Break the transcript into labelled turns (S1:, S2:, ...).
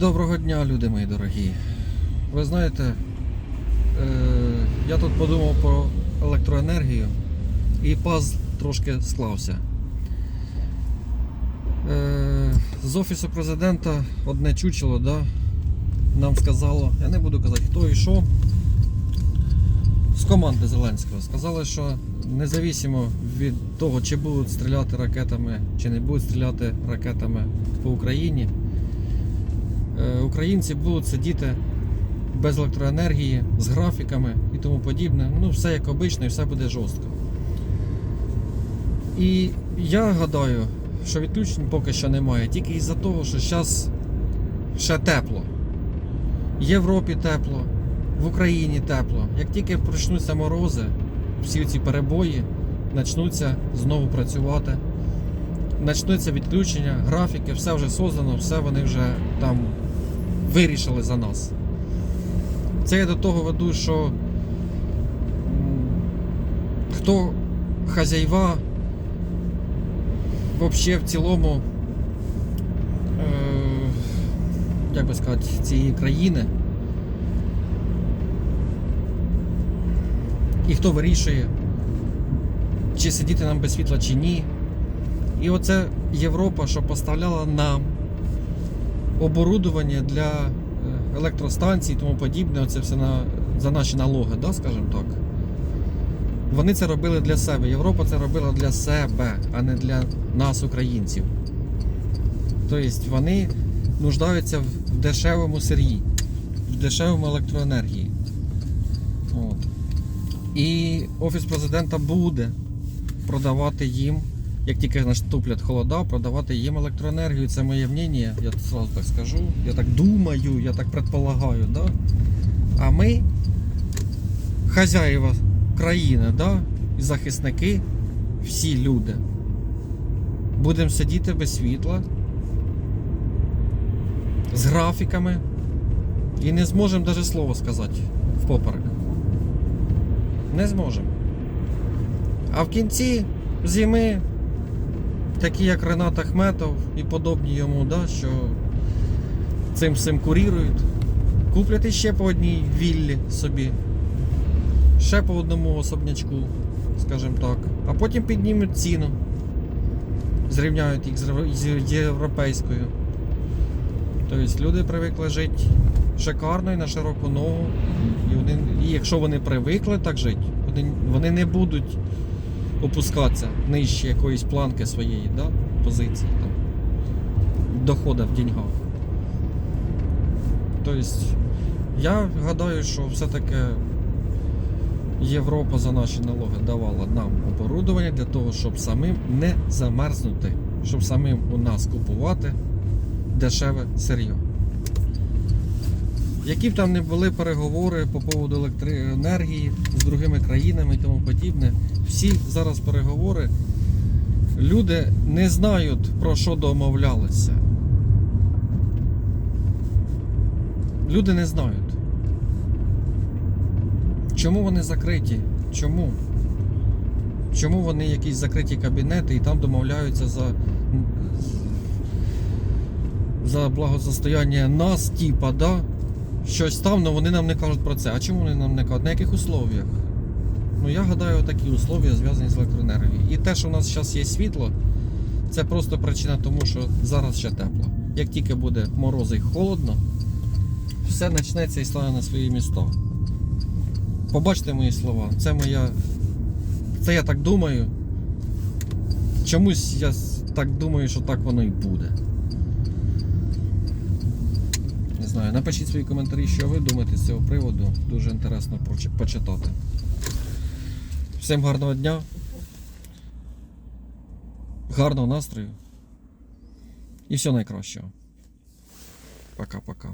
S1: Доброго дня, люди мої дорогі. Ви знаєте, е, я тут подумав про електроенергію і паз трошки склався. Е, з Офісу президента одне чучело да, нам сказало, я не буду казати хто і що, з команди Зеленського сказали, що независимо від того, чи будуть стріляти ракетами, чи не будуть стріляти ракетами по Україні, українці будуть сидіти без електроенергії, з графіками і тому подібне. Ну, все як обично і все буде жорстко. І я гадаю, що відключень поки що немає, тільки із-за того, що зараз ще тепло. В Європі тепло, в Україні тепло. Як тільки почнуться морози, всі ці перебої почнуться знову працювати. Почнуться відключення, графіки, все вже создано, все вони вже там вирішили за нас. Це я до того веду, що хто хазяйва взагалі в цілому, е, як би сказати, цієї країни. І хто вирішує, чи сидіти нам без світла, чи ні. І оце Європа, що поставляла нам оборудування для е, електростанцій і тому подібне, оце все на, за наші налоги, да, скажімо так. Вони це робили для себе. Європа це робила для себе, а не для нас, українців. Тобто вони нуждаються в дешевому сир'ї, в дешевому електроенергії. От. І Офіс президента буде продавати їм, як тільки наступлять холода, продавати їм електроенергію. Це моє мнення, я сразу так скажу. Я так думаю, я так предполагаю. Да? А ми, хазяїва країни, да? і захисники, всі люди, будемо сидіти без світла, з графіками і не зможемо навіть слово сказати в поперек. Не зможемо. А в кінці зими, такі як Ренат Ахметов і подобні йому, да, що цим всім курірують, куплять іще по одній віллі собі, ще по одному особнячку, скажімо так, а потім піднімуть ціну, зрівняють їх з європейською. Тобто люди привикли жити шикарно і на широку ногу. І, вони, і якщо вони привикли так жити, вони, вони не будуть опускатися нижче якоїсь планки своєї да, позиції, там, доходу в деньгах. Тобто, я гадаю, що все-таки Європа за наші налоги давала нам оборудовання для того, щоб самим не замерзнути, щоб самим у нас купувати дешеве сир'йо. Які б там не були переговори по поводу електроенергії з другими країнами і тому подібне, всі зараз переговори люди не знають про що домовлялися. Люди не знають. Чому вони закриті? Чому? Чому вони якісь закриті кабінети і там домовляються за, за благосостояння нас, типа, да? Щось там, але вони нам не кажуть про це. А чому вони нам не кажуть? На яких условіях? Ну я гадаю, такі условия зв'язані з електроенергією. І те, що у нас зараз є світло, це просто причина тому, що зараз ще тепло. Як тільки буде морози і холодно, все почнеться і стане на свої міста. Побачте мої слова. Це моя. Це я так думаю. Чомусь я так думаю, що так воно і буде. Не знаю, напишіть свої коментарі, що ви думаєте з цього приводу. Дуже інтересно почитати. Всім гарного дня. Гарного настрою. І всього найкращого. Пока-пока.